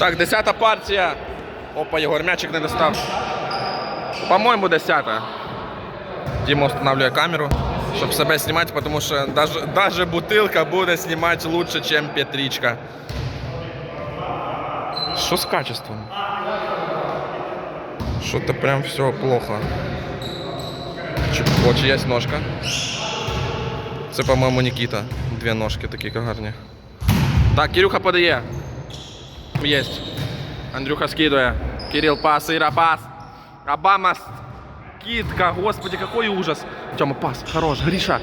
Так, десята партія. Опа, Єгор м'ячик не достав. По-моєму, десята. Діма встановлює камеру, щоб себе знімати, тому що даже, даже бутилка буде знімати лучше, ніж Петричка. Що з качеством? Что-то прям все плохо. Чи, о, чиясь ножка. Це, по-моєму, Нікіта. Дві ножки такі гарні. Так, Кирюха подає. Есть. Андрюха скидывая. Кирилл пас, Ира пас. Обама скидка. Господи, какой ужас. Тёма, пас. Хорош. Гриша.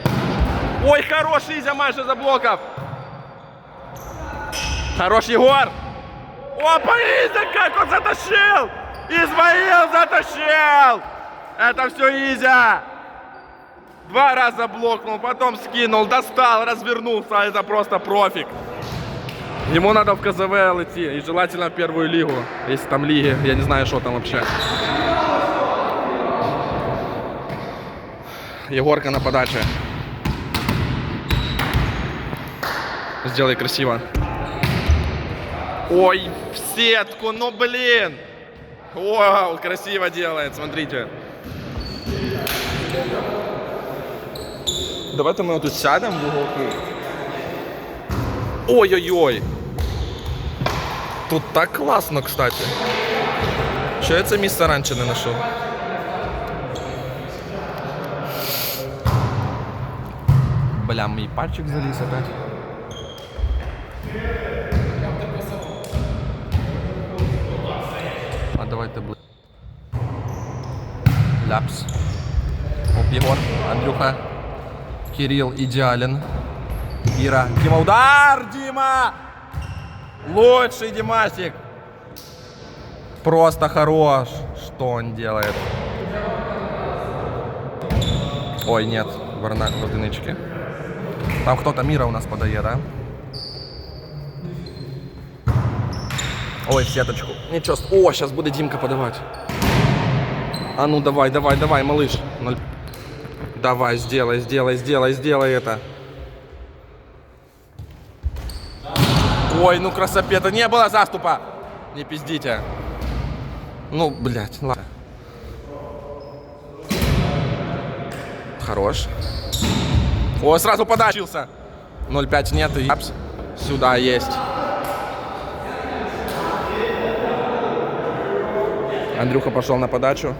Ой, хорош, Изя майже за блоков. Хорош, Егор. Опа, Изя, как он затащил. Измаил затащил. Это все Изя. Два раза блокнул, потом скинул, достал, развернулся. Это просто профик. Ему надо в КЗВ идти, и желательно в первую лигу, если там лиги, я не знаю, что там вообще. Егорка на подаче. Сделай красиво. Ой, в сетку, ну блин! Вау, красиво делает, смотрите. Давайте ми тут сядемо в уголку. Ой-ой-ой. Тут так класно, кстати. Що я це місце раніше не знайшов? Бля, мій пальчик заліз опять. А давайте бли. Ляпс. Оп, Єгор, Андрюха. Кирилл идеален. Ира. Дима, удар! Дима! Лучший Димасик. Просто хорош. Что он делает? Ой, нет. Варнак в одиничке. Там кто-то Мира у нас подает, да? Ой, в сеточку. Ничего. О, сейчас будет Димка подавать. А ну давай, давай, давай, малыш. Давай, сделай, сделай, сделай, сделай это. Ой, ну красопета, не было заступа. Не пиздите. Ну, блядь, ладно. Хорош. О, сразу подачился. 0,5 нет и апс. Сюда есть. Андрюха пошел на подачу.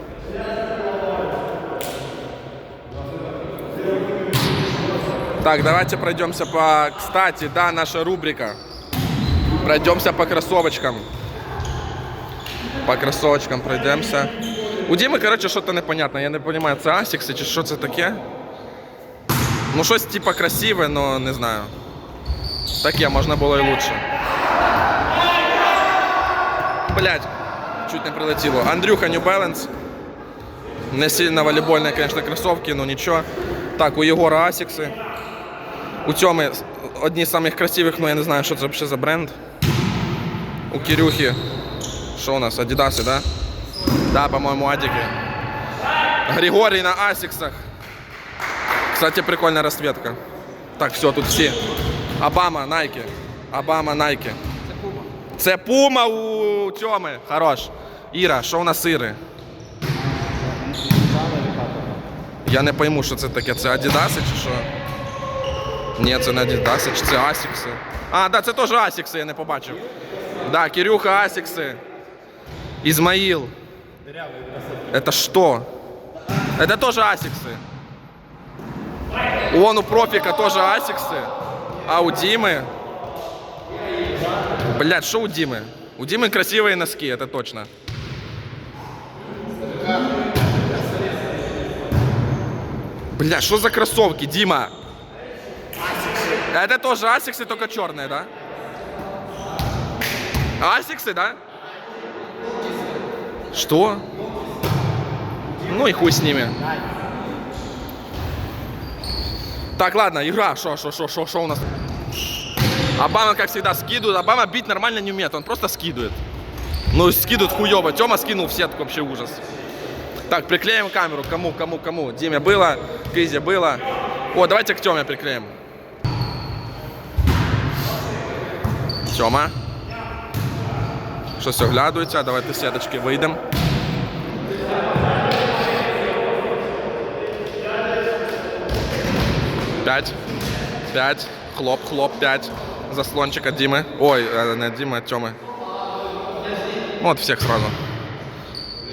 Так, давайте пройдемся по... Кстати, да, наша рубрика. Пройдемся по кроссовочкам. По кроссовочкам пройдемся. У Діми, коротше, що-то непонятне. Я не розумію, це асікси чи що це таке. Ну, щось типа красиве, але не знаю. Таке, можна було і лучше. Блять, чуть не прилетіло. Андрюха New Balance. Не сильно волейбольные, конечно, кроссовки, но ничего. Так, у Єгора Асікси. У Тьоми одні з самих красивих, ну я не знаю, що це взагалі за бренд. У Кирюхи. Що у нас? Адідаси, да? Да, по-моєму, Адіки. Григорій на Асіксах. Кстати, прикольна розцветка. Так, все, тут всі. Обама, Найки. Обама, Найки. Це Пума у Тьоми. Хорош. Іра, що у нас Іри? Я не пойму, що це таке. Це Адідаси чи що? Ні, це не Адідаси, чи це Асікси. А, да, це теж Асікси, я не побачив. Да, Кирюха Асікси. Ізмаїл. Это что? Это тоже Асиксы. Вон у профика тоже Асиксы. А у Димы... Блядь, что у Димы? У Димы красивые носки, это точно. Бля, что за кроссовки, Дима? Это тоже Асиксы, только черные, да? Асиксы, да? Что? Ну и хуй с ними. Так, ладно, игра. Шо, шо, шо, шо, шо у нас? Обама, как всегда, скидывает. Обама бить нормально не умеет, он просто скидывает. Ну, скидывает хуёво. Тёма скинул в сетку, вообще ужас. Так, приклеим камеру. Кому, кому, кому? Диме было, Кизе было. О, давайте к Тёме приклеим. Тёма Щось оглядується, давайте з сіточки вийдемо. П'ять. П'ять. Хлоп, хлоп, п'ять. Заслончика Діми. Ой, е, не Діми, а Тьоми. Вот всех сразу.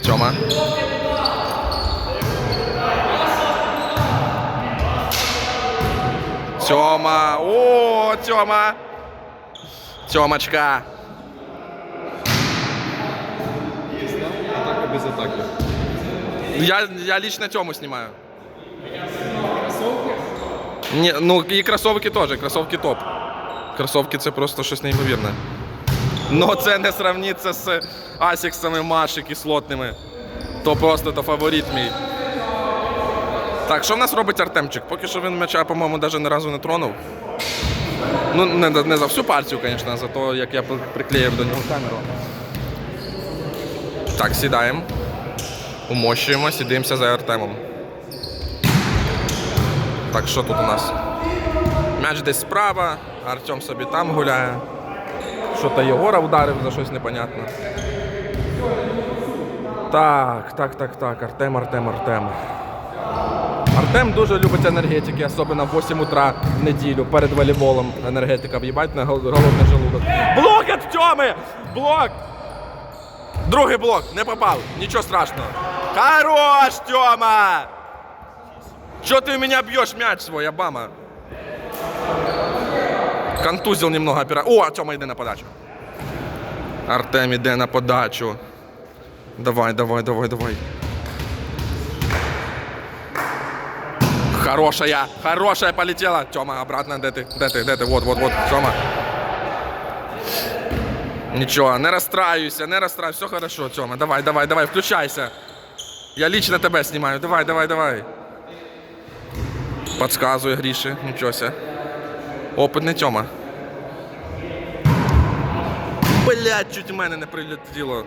Тьома. Тьома. О, Тьома. Тьомочка. Без атаки. Я, я лично Тему снимаю. Не, ну і кросовки теж, кросовки топ. Кросовки це просто щось неймовірне. Ну це не сравниться з асіксами Маші кислотними. То просто то фаворит мій. Так, що в нас робить Артемчик? Поки що він м'яча, по-моєму, навіть ні разу не тронув. Ну, не, не за всю партію, звісно, а за те, як я приклеїв до нього камеру. Так, сідаємо. Умощуємось і дивимося за Артемом. Так, що тут у нас? М'яч десь справа, Артем собі там гуляє. Що-то Єгора вдарив за щось непонятне. Так, так, так, так. Артем, Артем, Артем. Артем дуже любить енергетики, особливо в 8 утра в неділю перед волейболом. Енергетика в'їбать на гол- голодний желудок. Блок від! Блок! Другий блок, не попав, нічого страшного. Хорош, Тьома! Чё ты у меня бьешь мяч свой, Обама? Контузил немного опера. О, Тьома йде на подачу. Артем іде на подачу. Давай, давай, давай, давай. Хорошая, хорошая полетела. Тёма, обратно, де ти, де ти, де ти, вот, вот, вот, Тёма. Нічого, не розстраюйся, не розстраюйся, все хорошо, Тьома. Давай, давай, давай, включайся. Я лично тебе знімаю. Давай, давай, давай. Подсказує Гріші, нічого. Опитний Тьома. Блять, чуть у мене не прилетіло.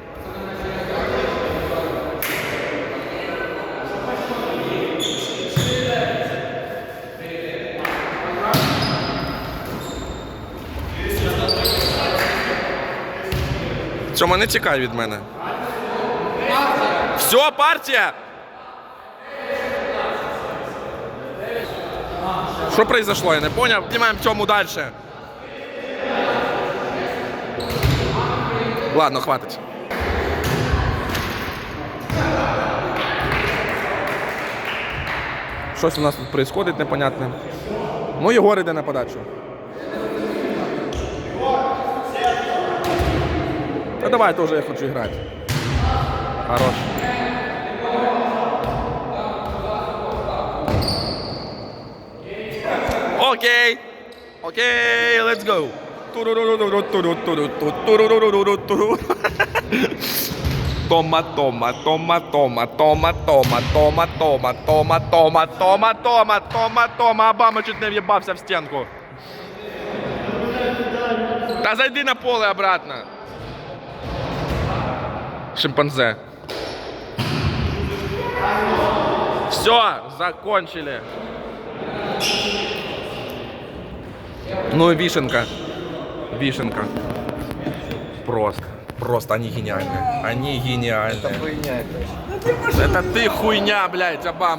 Тьома, не тікай від мене. Все, партія! Що произошло, я не поняв. Знімаємо Тьому далі. Ладно, хватить. Щось у нас тут происходит непонятне. Ну, Єгор іде на подачу. Та давай теж я хочу грати. Хорош. Окей. Окей, let's go. Тома, тома, тома, тома, тома, тома, тома, тома, тома, тома, тома, тома, тома, тома. Обама чуть не в'їбався в стінку. Та зайди на поле обратно. Шимпанзе. Все, закончили. Ну и вишенка. Вишенка. Просто. Просто они гениальные. Они гениальные. Хуйня. Это ты хуйня, блядь, Обама.